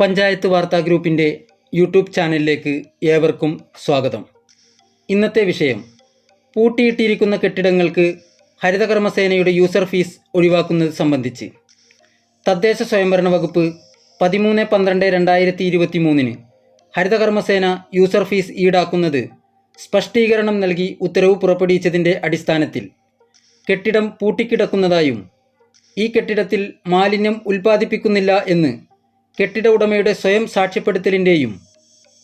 പഞ്ചായത്ത് വാർത്താ ഗ്രൂപ്പിന്റെ യൂട്യൂബ് ചാനലിലേക്ക് ഏവർക്കും സ്വാഗതം. ഇന്നത്തെ വിഷയം പൂട്ടിയിട്ടിരിക്കുന്ന കെട്ടിടങ്ങൾക്ക് ഹരിതകർമ്മസേനയുടെ യൂസർ ഫീസ് ഒഴിവാക്കുന്നത് സംബന്ധിച്ച്. തദ്ദേശ സ്വയംഭരണ വകുപ്പ് പതിമൂന്ന് പന്ത്രണ്ട് രണ്ടായിരത്തി ഇരുപത്തി മൂന്നിന് ഹരിതകർമ്മസേന യൂസർ ഫീസ് ഈടാക്കുന്നത് സ്പഷ്ടീകരണം നൽകി ഉത്തരവ് പുറപ്പെടുവിച്ചതിന്റെ അടിസ്ഥാനത്തിൽ. കെട്ടിടം പൂട്ടിക്കിടക്കുന്നതായും ഈ കെട്ടിടത്തിൽ മാലിന്യം ഉൽപ്പാദിപ്പിക്കുന്നില്ല എന്ന് കെട്ടിട ഉടമയുടെ സ്വയം സാക്ഷ്യപ്പെടുത്തലിന്റെയും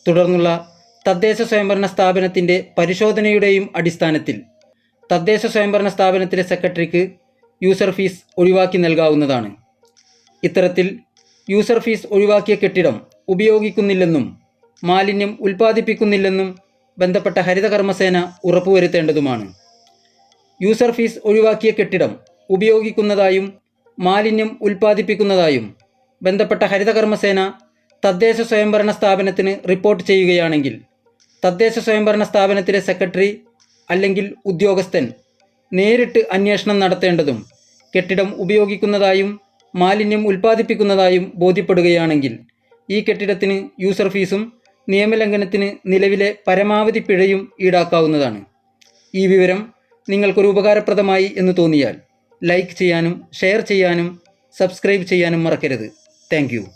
തുടർന്നുള്ള തദ്ദേശ സ്വയംഭരണ സ്ഥാപനത്തിന്റെ പരിശോധനയുടെയും അടിസ്ഥാനത്തിൽ തദ്ദേശ സ്വയംഭരണ സ്ഥാപനത്തിലെ സെക്രട്ടറിക്ക് യൂസർ ഫീസ് ഒഴിവാക്കി നൽകാവുന്നതാണ്. ഇത്തരത്തിൽ യൂസർ ഫീസ് ഒഴിവാക്കിയ കെട്ടിടം ഉപയോഗിക്കുന്നില്ലെന്നും മാലിന്യം ഉൽപ്പാദിപ്പിക്കുന്നില്ലെന്നും ബന്ധപ്പെട്ട ഹരിതകർമ്മസേന ഉറപ്പുവരുത്തേണ്ടതുമാണ്. യൂസർ ഫീസ് ഒഴിവാക്കിയ കെട്ടിടം ഉപയോഗിക്കുന്നതായും മാലിന്യം ഉൽപ്പാദിപ്പിക്കുന്നതായും ബന്ധപ്പെട്ട ഹരിതകർമ്മസേന തദ്ദേശ സ്വയംഭരണ സ്ഥാപനത്തിന് റിപ്പോർട്ട് ചെയ്യുകയാണെങ്കിൽ തദ്ദേശ സ്വയംഭരണ സ്ഥാപനത്തിലെ സെക്രട്ടറി അല്ലെങ്കിൽ ഉദ്യോഗസ്ഥൻ നേരിട്ട് അന്വേഷണം നടത്തേണ്ടതും കെട്ടിടം ഉപയോഗിക്കുന്നതായും മാലിന്യം ഉൽപ്പാദിപ്പിക്കുന്നതായും ബോധ്യപ്പെടുകയാണെങ്കിൽ ഈ കെട്ടിടത്തിന് യൂസർ ഫീസും നിയമലംഘനത്തിന് നിലവിലെ പരമാവധി പിഴയും ഈടാക്കാവുന്നതാണ്. ഈ വിവരം നിങ്ങൾക്കൊരു ഉപകാരപ്രദമായി എന്ന് തോന്നിയാൽ ലൈക്ക് ചെയ്യാനും ഷെയർ ചെയ്യാനും സബ്സ്ക്രൈബ് ചെയ്യാനും മറക്കരുത്. Thank you.